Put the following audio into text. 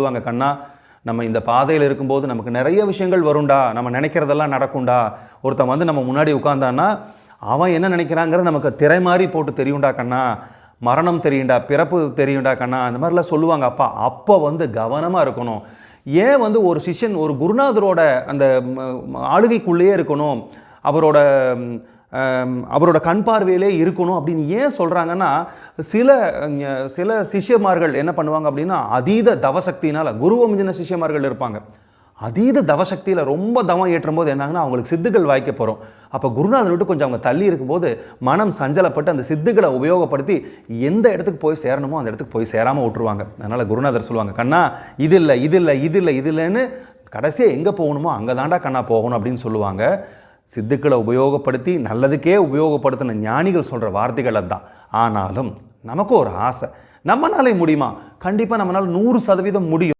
சொல்லுவாங்க கண்ணா நம்ம இந்த பாதையில் இருக்கும்போது நமக்கு நிறைய விஷயங்கள் வரும்டா நம்ம நினைக்கிறதெல்லாம் நடக்கும்டா. ஒருத்தன் வந்து நம்ம முன்னாடி உட்காந்தான்னா அவன் என்ன நினைக்கிறாங்கிறது நமக்கு திரை மாதிரி போட்டு தெரியும்டா கண்ணா. மரணம் தெரியும்டா பிறப்பு தெரியும்டா கண்ணா. அந்த மாதிரிலாம் சொல்லுவாங்க. அப்பா அப்போ வந்து கவனமாக இருக்கணும். ஏன் வந்து ஒரு சிஷ்யன் ஒரு குருநாதரோட அந்த ஆளுகைக்குள்ளேயே இருக்கணும்? அவரோட அவரோட கண் பார்வையிலே இருக்கணும் அப்படின்னு ஏன் சொல்கிறாங்கன்னா சில சில சிஷ்யமார்கள் என்ன பண்ணுவாங்க அப்படின்னா அதீத தவசக்தினால் குருவை மிஞ்சின சிஷ்யமார்கள் இருப்பாங்க. அதீத தவசக்தியில் ரொம்ப தவம் ஏற்றும் போது என்னாங்கன்னா அவங்களுக்கு சித்துக்கள் வாய்க்க போகிறோம் அப்போ குருநாதர் விட்டு கொஞ்சம் அவங்க தள்ளி இருக்கும்போது மனம் சஞ்சலப்பட்டு அந்த சித்துக்களை உபயோகப்படுத்தி எந்த இடத்துக்கு போய் சேரணுமோ அந்த இடத்துக்கு போய் சேராமல் விட்டுருவாங்க. அதனால் குருநாதர் சொல்லுவாங்க கண்ணா இது இல்லை இது இல்லை இது இல்லை இது இல்லைன்னு கடைசியாக எங்கே போகணுமோ அங்கே தாண்டா கண்ணா போகணும் அப்படின்னு சொல்லுவாங்க. சித்துக்களை உபயோகப்படுத்தி நல்லதுக்கே உபயோகப்படுத்தின ஞானிகள் சொல்கிற வார்த்தைகள் அதுதான். ஆனாலும் நமக்கு ஒரு ஆசை. நம்மனாலே முடியுமா? கண்டிப்பாக நம்மளால் நூறு சதவீதம் முடியும்.